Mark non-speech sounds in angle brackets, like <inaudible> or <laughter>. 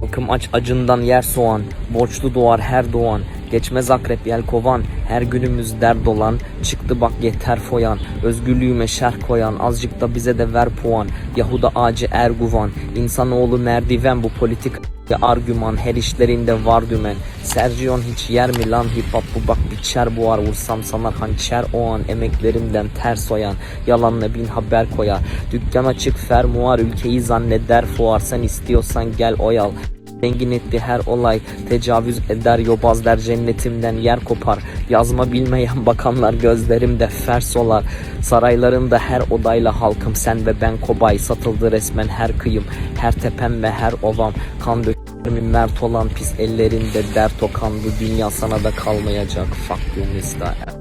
Halkım aç acından yer soğan, borçlu doğar her doğan. Geçmez akrep yel kovan, her günümüz dert olan. Çıktı bak yeter foyan, özgürlüğüme şerh koyan. Azıcık da bize de ver puan, Yahuda ağacı Erguvan. İnsanoğlu merdiven. Bu politik ve argüman. Her işlerinde var dümen. Sergion hiç yer mi lan hip hop? Bu bak biçer buhar vursam sanar hançer o an. Emeklerimden ters oyan. Yalanla bin haber koyar. Dükkan açık fermuar. Ülkeyi zanneder fuar. Sen istiyorsan gel oyal Zengin etti her olay Tecavüz eder yobaz der cennetimden yer kopar. Yazma bilmeyen <laughs> bakanlar gözlerimde fers olar. Saraylarında her odayla halkım sen ve ben kobay. Satıldı resmen her kıyım her tepem ve her ovam. Kan dökümü mert olan pis ellerinde dert okan. Bu dünya sana da kalmayacak. Fuck you mister